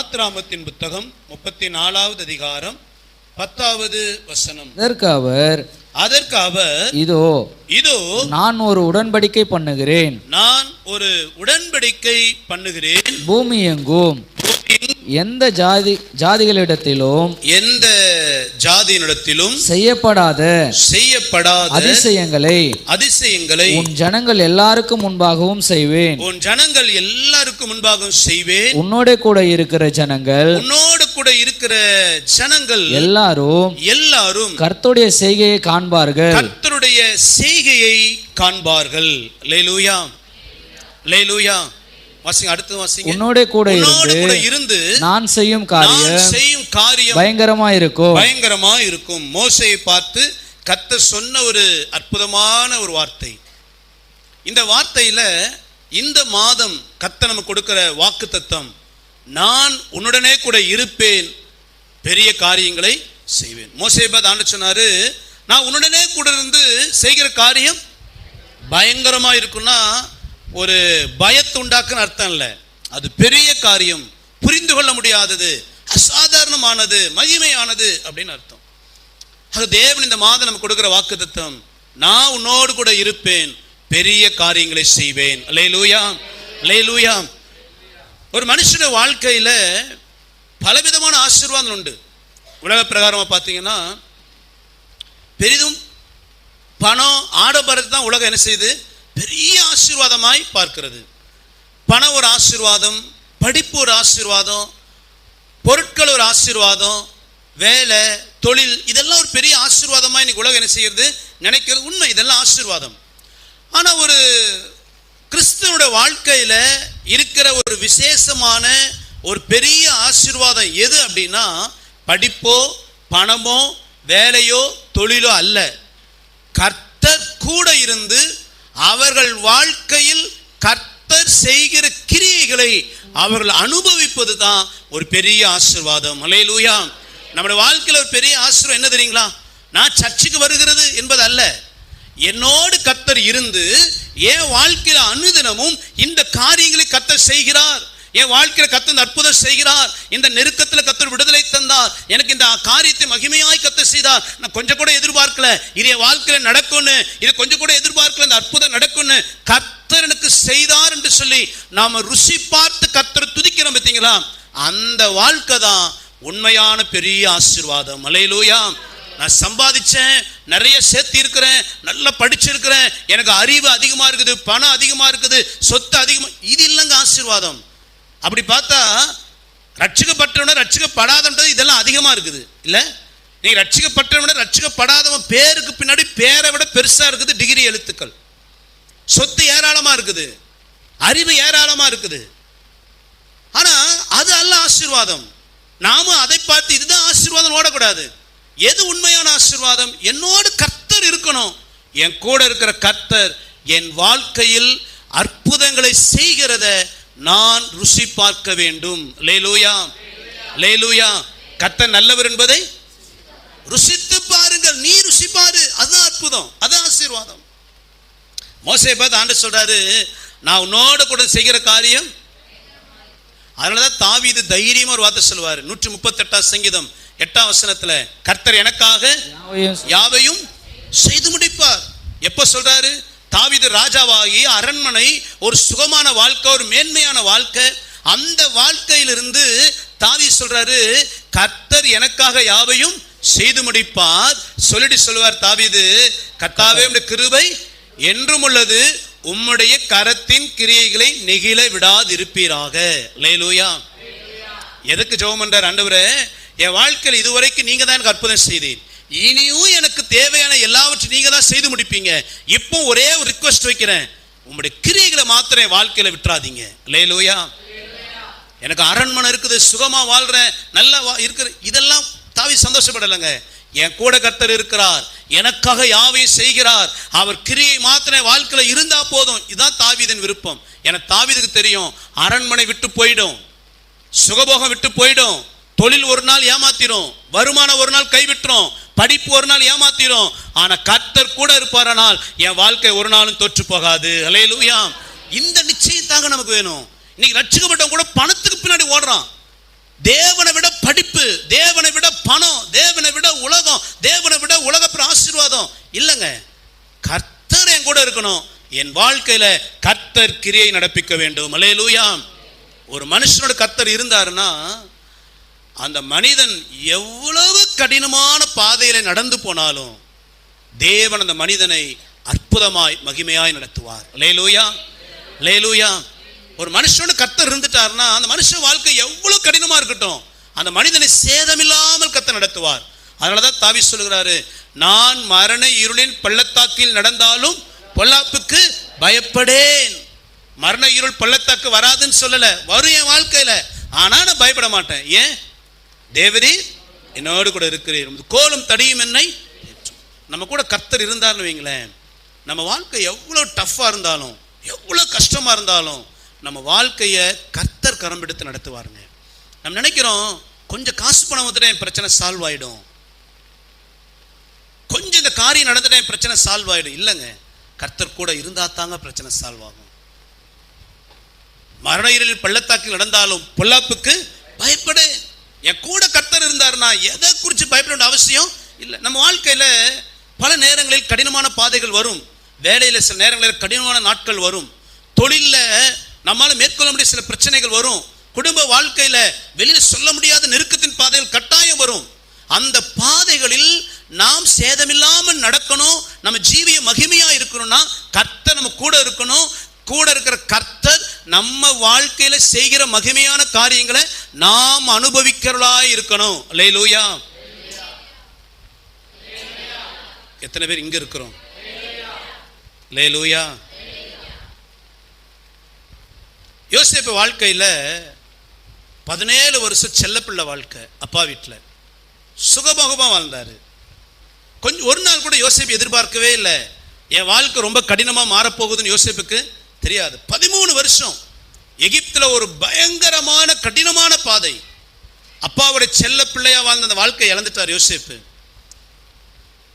யாத்ராமத்தின் புத்தகம் முப்பத்தி நாலாவது அதிகாரம் பத்தாவது வசனம். அதற்கு அவர் அதற்கு அவர் இதோ இதோ நான் ஒரு உடன்படிக்கை பண்ணுகிறேன். நான் ஒரு உடன்படிக்கை பண்ணுகிறேன். பூமி எங்கும். எந்த ஜாதி ஜாதிகளிடத்திலும் எந்த ஜாதியினிடத்திலும் செய்யப்படாத செய்யப்படாத அதிசயங்களை அதிசயங்களை உன் ஜனங்கள் எல்லாருக்கும் முன்பாகவும் செய்வேன். உன் ஜனங்கள் எல்லாருக்கும் முன்பாக செய்வேன். உன்னோட கூட இருக்கிற ஜனங்கள் உன்னோடு கூட இருக்கிற ஜனங்கள் எல்லாரும் எல்லாரும் கர்த்தருடைய செய்கையை காண்பார்கள். கர்த்தருடைய செய்கையை காண்பார்கள். லேலூயா லேலூயா வாசிங்க அடுத்து வாசிங்க. உன்னோட கூட இருந்து இருந்து நான் செய்யும் காரியம் செய்யும் காரியம் பயங்கரமா இருக்கும். பயங்கரமா இருக்கும். மோசையை பார்த்து கர்த்தர் சொன்ன ஒரு அற்புதமான ஒரு வார்த்தை. இந்த வார்த்தையில இந்த மாதம் கர்த்தர் நமக்கு கொடுக்கிற வாக்கு தத்தம் நான் உன்னுடனே கூட இருப்பேன் பெரிய காரியங்களை செய்வேன். மோசையை பார்த்து ஆண்டு சொன்னாரு நான் உன்னுடனே கூட இருந்து செய்கிற காரியம் பயங்கரமா இருக்குன்னா ஒரு பயத்தை உண்டாக்குன்னு அர்த்தம் இல்லை. அது பெரிய காரியம். புரிந்து கொள்ள முடியாதது. அசாதாரணமானது. மகிமையானது அப்படின்னு அர்த்தம். அது தேவன் இந்த மாதம் நமக்கு கொடுக்கிற வாக்குத்தத்தம். நான் உன்னோடு கூட இருப்பேன். பெரிய காரியங்களை செய்வேன். லேலூயா லேலூயா ஒரு மனுஷனுடைய வாழ்க்கையில பலவிதமான ஆசீர்வாதம் உண்டு. உலக பிரகாரமாக பார்த்தீங்கன்னா பெரிதும் பணம் ஆடம்பரத்தை தான் உலகம் என்ன செய்யுது? பெரிய ஆசீர்வாதமாய் பார்க்கிறது. பணம் ஒரு ஆசீர்வாதம் படிப்பு ஒரு ஆசீர்வாதம் பொருட்கள் ஒரு ஆசீர்வாதம் வேலை தொழில் இதெல்லாம் ஒரு பெரிய ஆசீர்வாதமாக இன்னைக்கு உலகம் என்ன செய்யறது நினைக்கிறது. உண்மை இதெல்லாம் ஆசீர்வாதம். ஆனால் ஒரு கிறிஸ்தனுடைய வாழ்க்கையில் இருக்கிற ஒரு விசேஷமான ஒரு பெரிய ஆசீர்வாதம் எது அப்படின்னா படிப்போ பணமோ வேலையோ தொழிலோ அல்ல. கர்த்தர் கூட இருந்து அவர்கள் வாழ்க்கையில் கர்த்தர் செய்கிற கிரியைகளை அவர்கள் அனுபவிப்பது தான் ஒரு பெரிய ஆசீர்வாதம். அலையலூயா நம்முடைய வாழ்க்கையில் ஒரு பெரிய ஆசீர்வாதம். என்ன தெரியுங்களா? நான் சர்ச்சுக்கு வருகிறது என்பது அல்ல என்னோடு கத்தர் இருந்து என் வாழ்க்கையில அனுதினமும் இந்த காரியங்களை கத்தர் செய்கிறார். என் வாழ்க்கையில கத்தர் அற்புதம் செய்கிறார். இந்த நெருக்கத்தில் செய்தார். எனக்கு இந்த காரியத்தை மகிமையாய் கத்தர் செய்தார். நான் கொஞ்சம் கூட எதிர்பார்க்கல. இது என் வாழ்க்கையில நடக்கும்னு இது கொஞ்சம் கூட எதிர்பார்க்கல. இந்த அற்புதம் நடக்கும்னு கத்தர் எனக்கு செய்தார் என்று சொல்லி நாம ருசி பார்த்து கத்தர் துதிக்கிறோம் பார்த்தீங்களா? அந்த வாழ்க்கை தான் உண்மையான பெரிய ஆசீர்வாதம். மலையிலூயா நான் சம்பாதிச்சேன் நிறைய சேர்த்து இருக்கிறேன் நல்லா படிச்சிருக்கிறேன். எனக்கு அறிவு அதிகமா இருக்குது பணம் அதிகமா இருக்குது சொத்து அதிகமா இது இல்லைங்க ஆசீர்வாதம். அப்படி பார்த்தா ரட்சிக்கப்பட்டவன ரட்சிக்கப்படாதன்றது இதெல்லாம் அதிகமாக இருக்குது. இல்லை? நீ ரட்சிக்கப்பட்டவன ரட்சிக்கப்படாதவன் பேருக்கு பின்னாடி பேரை விட பெருசாக இருக்குது டிகிரி எழுத்துக்கள். சொத்து ஏராளமாக இருக்குது. அறிவு ஏராளமாக இருக்குது. ஆனால் அது அல்ல ஆசீர்வாதம். நாமும் அதை பார்த்து இதுதான் ஆசீர்வாதம் ஓடக்கூடாது. எது உண்மையான ஆசீர்வாதம்? என்னோடு கர்த்தர் இருக்கணும். என் கூட இருக்கிற கர்த்தர் என் வாழ்க்கையில் அற்புதங்களை செய்கிறத நான் ருசி பார்க்க வேண்டும். லேலூயா. லேலூயா. கர்த்தர் நல்லவர் என்பதை ருசித்து பாருங்கள். நீ ருசி பாரு. அதுதான் அற்புதம். அதான் ஆசீர்வாதம். மோசை பார்த்து ஆண்டு சொல்றாரு நான் உன்னோட கூட செய்கிற காரியம் அதனாலதான் தாவீது தைரியமா ஒரு வார்த்தை சொல்லுவார். நூற்றி முப்பத்தெட்டாம் சங்கீதம் எட்டாம் வசனத்துல கர்த்தர் எனக்காக யாவையும் செய்து முடிப்பார். எப்ப சொல்றாரு? தாவிது ராஜாவாகி அரண்மனை ஒரு சுகமான வாழ்க்கை ஒரு மேன்மையான வாழ்க்கை. அந்த வாழ்க்கையிலிருந்து தாவி சொல்றாரு கர்த்தர் எனக்காக யாவையும் செய்து முடிப்பார். சொல்லிட்டு சொல்லுவார் தாவிது கர்த்தாவே கிருபை என்றும் உள்ளது. உம்முடைய கரத்தின் கிரியைகளை நெகிழ விடாதிருப்பீராக. லேலூயா எதுக்கு ஜெபம் பண்றார் ஆண்டவரே? என் வாழ்க்கையில் இதுவரைக்கும் நீங்க தான் எனக்கு அற்புதம் செய்தீர். இனியும் எனக்கு தேவையான எல்லாவற்றையும் நீங்க தான் செய்து முடிப்பீங்க. இப்போ ஒரே ஒரு ரிக்வஸ்ட் வைக்கிறேன். உங்களுடைய கிரியைகளை மாத்திரம் என் வாழ்க்கையில விட்டுறாதீங்க. லேலூயா எனக்கு அரண்மனை இருக்குது சுகமா வாழ்றேன் நல்லா வா- இருக்கிற இதெல்லாம் தாவி சந்தோஷப்படலைங்க. என் கூட கர்த்தர் இருக்கிறார். எனக்காக யாவையும் செய்கிறார். அவர் கிரியை மாத்திர வாழ்க்கையில் இருந்தா போதும். இதுதான் தாவிதன் விருப்பம். எனக்கு தாவீதுக்கு தெரியும். அரண்மனை விட்டு போயிடும். சுகபோகம் விட்டு போயிடும். தொழில் ஒரு நாள் ஏமாத்திரும். வருமானம் ஒரு நாள் கைவிட்டுரும். படிப்பு ஒரு நாள் ஏமாத்திரும். ஆனா கர்த்தர் கூட இருப்பாரானால் என் வாழ்க்கை ஒரு நாளும் தொற்று போகாது. அலையலூயா இந்த நிச்சயம் தாங்க நமக்கு வேணும். இன்னைக்கு ரட்சிக்கப்பட்டவங்க கூட பணத்துக்கு பின்னாடி ஓடுறான். தேவனை விட படிப்பு தேவனை விட பணம் தேவனை விட உலகம் தேவனை விட உலக ஆசீர்வாதம். இல்லைங்க. கர்த்தர் என் கூட இருக்கணும். என் வாழ்க்கையில கர்த்தர் கிரியை நடப்பிக்க வேண்டும். அல்லேலூயா ஒரு மனுஷனோட கர்த்தர் இருந்தாருன்னா அந்த மனிதன் எவ்வளவு கடினமான பாதையில் நடந்து போனாலும் தேவன் அந்த மனிதனை அற்புதமாய் மகிமையாய் நடத்துவார். லேலூயா லேலூயா ஒரு மனுஷனோட கத்தர் இருந்துட்டாருன்னா அந்த மனுஷன் வாழ்க்கை எவ்வளவு கடினமா இருக்கட்டும். அந்த மனிதனை சேதமில்லாமல் கத்த நடத்துவார். அதனாலதான் தாவி சொல்லுகிறாரு நான் மரண இருளின் பள்ளத்தாக்கில் நடந்தாலும் பொல்லாப்புக்கு பயப்படேன். மரண இருள் பள்ளத்தாக்கு வராதுன்னு சொல்லல வரும் என் வாழ்க்கையில. ஆனா நான் பயப்பட மாட்டேன். ஏன்? தேவரே என்னோடு கூட இருக்கிறீர். உமது கோலும் தடியும் என்னை நம்ம கூட கர்த்தர் இருந்தார்னு வைங்களேன். நம்ம வாழ்க்கை எவ்வளோ டஃப்பாக இருந்தாலும் எவ்வளோ கஷ்டமாக இருந்தாலும் நம்ம வாழ்க்கையை கர்த்தர் கரம் எடுத்து நடத்துவாருங்க. நம்ம நினைக்கிறோம் கொஞ்சம் காசு பணம் வந்துட்டா என் பிரச்சனை சால்வ் ஆகிடும் கொஞ்சம் இந்த காரியம் நடந்துட்டா பிரச்சனை சால்வ் ஆகிடும் இல்லைங்க. கர்த்தர் கூட இருந்தால் தாங்க பிரச்சனை சால்வ் ஆகும். மரண இருளில் பள்ளத்தாக்கில் நடந்தாலும் பொல்லாப்புக்கு பயப்படு. என் கூட கர்த்தர் இருந்தாருன்னா எதை குறித்து பயப்பட வேண்டிய அவசியம் இல்லை. நம்ம வாழ்க்கையில் பல நேரங்களில் கடினமான பாதைகள் வரும். வேலையில் சில நேரங்களில் கடினமான நாட்கள் வரும். தொழிலில் நம்மால் மேற்கொள்ள முடிய சில பிரச்சனைகள் வரும். குடும்ப வாழ்க்கையில் வெளியில் சொல்ல முடியாத நெருக்கத்தின் பாதைகள் கட்டாயம் வரும். அந்த பாதைகளில் நாம் சேதமில்லாமல் நடக்கணும். நம்ம ஜீவிய மகிமையாக இருக்கணும்னா கர்த்தர் நம்ம கூட இருக்கணும். கூட இருக்கிற கர்த்த நம்ம வாழ்க்கையில செய்கிற மகிமையான காரியங்களை நாம் அனுபவிக்கிறவளாய் இருக்கணும். லேலூயா எத்தனை பேர் இங்க இருக்கிறோம்? லேலூயா யோசேப்பு வாழ்க்கையில பதினேழு வருஷம் செல்லப்பிள்ளை வாழ்க்கை அப்பா வீட்டில் சுகபோகமா வாழ்ந்தாரு. கொஞ்சம் ஒரு நாள் கூட யோசிப்பு எதிர்பார்க்கவே இல்லை. என் வாழ்க்கை ரொம்ப கடினமா மாறப்போகுதுன்னு யோசிப்புக்கு தெரியாது. பதிமூணு வருஷம் எகிப்தில் ஒரு பயங்கரமான கடினமான பாதை. அப்பாவுடைய செல்ல பிள்ளையா வாழ்ந்த அந்த வாழ்க்கையை இழந்துட்டார் யோசிப்பு.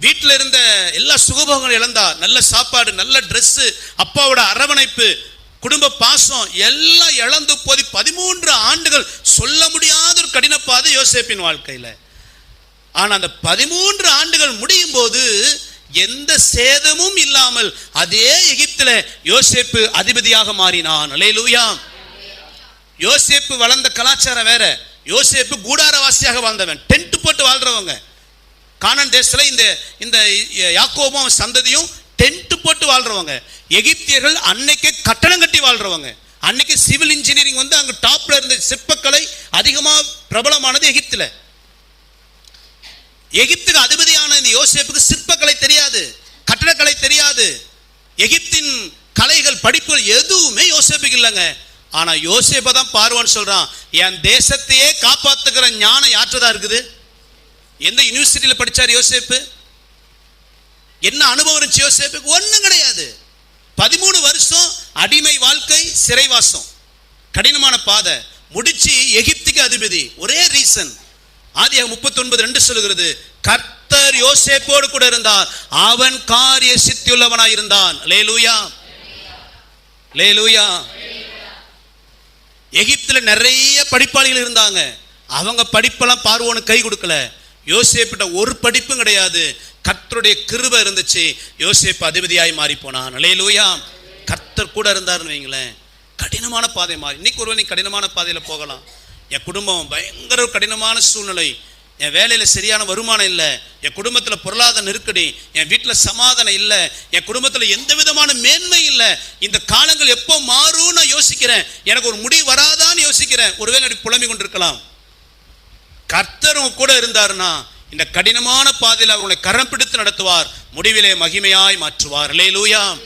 வீட்டில் இருந்த எல்லா சுகபோகங்களும் இழந்தார் நல்ல சாப்பாடு நல்ல ட்ரெஸ்ஸு அப்பாவோட அரவணைப்பு குடும்ப பாசம் எல்லாம் இழந்து போதி பதிமூன்று ஆண்டுகள் சொல்ல முடியாத ஒரு கடின பாதை யோசேப்பின் வாழ்க்கையில. ஆனால் அந்த பதிமூன்று ஆண்டுகள் முடியும் போது எந்த சேதமும் இல்லாமல் அதே எகிப்தில யோசேப்பு அதிபதியாக மாறினான். அலேலூயா யோசேப்பு வளர்ந்த கலாச்சாரம் வேற. யோசேப்பு கூடாரவாசியாக வாழ்ந்தவன். டென்ட் போட்டு வாழ்றவங்க. கானன் தேசத்தில் இந்த இந்த யாக்கோபும் சந்ததியும் டென்ட் போட்டு வாழ்றவங்க. எகிப்தியர்கள் அன்னைக்கே கட்டணம் கட்டி வாழ்றவங்க. அன்னைக்கு சிவில் இன்ஜினியரிங் வந்து அங்கே டாப்ல இருந்த சிற்பக்கலை அதிகமாக பிரபலமானது எகிப்தில். எகிப்துக்கு அதிபதியான இந்த யோசேப்புக்கு சிற்பக்கலை தெரியாது கட்டடக்கலை தெரியாது. எகிப்தின் கலைகள் படிப்புகள் எதுவுமே யோசேப்புக்கு இல்லைங்க. ஆனா யோசேப்பை தான் பார்வான்னு சொல்றான். என் தேசத்தையே காப்பாத்துக்கிற ஞானம் யாற்றதா இருக்குது? எந்த யூனிவர்சிட்டியில படிச்சார் யோசேப்பு? என்ன அனுபவம் இருந்துச்சு யோசேப்புக்கு? ஒன்றும் கிடையாது. பதிமூணு வருஷம் அடிமை வாழ்க்கை சிறைவாசம். கடினமான பாதை. முடிச்சு எகிப்துக்கு அதிபதி. ஒரே ரீசன் ஆதியாக முப்பத்தொன்பது ரெண்டு சொல்லுகிறது. கர்த்தர் யோசேப்போடு கூட இருந்தார். அவன் காரிய சித்தியுள்ளவனாய் இருந்தான். லையிலூயா லூயா எகிப்துல நிறைய படிப்பாளிகள் இருந்தாங்க. அவங்க படிப்பெல்லாம் பார்வோனுக்கு கை கொடுக்கல. யோசேப்பிட்ட ஒரு படிப்பும் கிடையாது. கர்த்தருடைய கிருப இருந்துச்சு. யோசேப்பு அதிபதியாய் மாறி போனான் லேலூயா கர்த்தர் கூட இருந்தாருன்னு வைங்களேன். கடினமான பாதை மாறி. இன்னைக்கு ஒருவன் நீ கடினமான பாதையில போகலாம். என் குடும்பம் பயங்கர கடினமான சூழ்நிலை. என் வேலையில் சரியான வருமானம் இல்லை. என் குடும்பத்தில் பொருளாதார நெருக்கடி. என் வீட்டில் சமாதானம் இல்லை. என் குடும்பத்தில் எந்த விதமான மேன்மை இல்லை. இந்த காலங்கள் எப்போ மாறும் நான் யோசிக்கிறேன். எனக்கு ஒரு முடிவு வராதான்னு யோசிக்கிறேன். ஒருவேளை அப்படி புலம்பிக் கொண்டிருக்கலாம். கர்த்தரும் கூட இருந்தாருன்னா இந்த கடினமான பாதையில் அவர்களை கரம் பிடித்து நடத்துவார். முடிவிலே மகிமையாய் மாற்றுவார். லேலூயா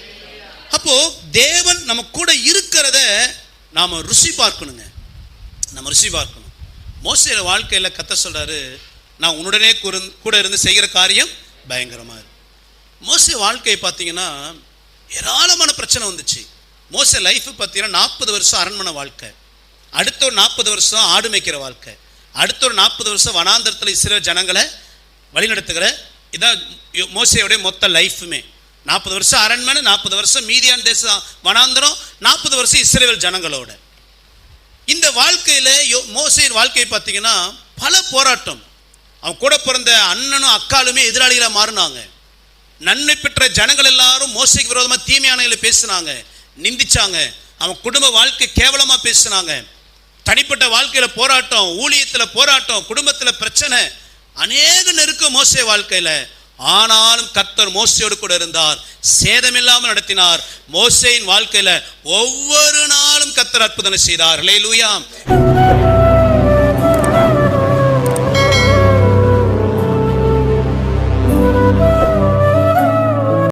அப்போ தேவன் நம்ம கூட இருக்கிறத நாம ருசி பார்க்கணுங்க. நம்ம ருசி பார்க்கணும். மோசையோட வாழ்க்கையில் கத்த சொல்கிறாரு நான் உன்னுடனே குறுந்- கூட இருந்து செய்கிற காரியம் பயங்கரமாக இருக்கு. மோசை வாழ்க்கையை பார்த்தீங்கன்னா ஏராளமான பிரச்சனை வந்துச்சு. மோசே லைஃப் பார்த்தீங்கன்னா நாற்பது வருஷம் அரண்மனை வாழ்க்கை. அடுத்த ஒரு நாற்பது வருஷம் ஆடு மேய்க்கிற வாழ்க்கை. அடுத்த ஒரு நாற்பது வருஷம் வனாந்தரத்தில் இஸ்ரேல் ஜனங்களை வழிநடத்துகிற இதான் மோசையோடைய மொத்த லைஃப்புமே நாற்பது வருஷம் அரண்மனை நாற்பது வருஷம் மீதியான் தேசம் வனாந்தரம் நாற்பது வருஷம் இஸ்ரேல் ஜனங்களோட. இந்த வாழ்க்கையில மோசையின் வாழ்க்கையை பார்த்தீங்கன்னா பல போராட்டம். அவன் கூட பிறந்த அண்ணனும் அக்காலுமே எதிராளிகளாக மாறினாங்க. நன்மை பெற்ற ஜனங்கள் எல்லாரும் மோசைக்கு விரோதமா தீமையானங்களை பேசினாங்க. நிந்திச்சாங்க. அவன் குடும்ப வாழ்க்கை கேவலமா பேசினாங்க. தனிப்பட்ட வாழ்க்கையில போராட்டம் ஊழியத்தில் போராட்டம் குடும்பத்தில் பிரச்சனை அநேக நெருக்கம் மோசை வாழ்க்கையில. ஆனாலும் கர்த்தர் மோசையோடு கூட இருந்தார். சேதமில்லாமல் நடத்தினார். மோசையின் வாழ்க்கையில ஒவ்வொரு நாள் கத்தர் அற்புதம் செய்தார். ஹalleluya.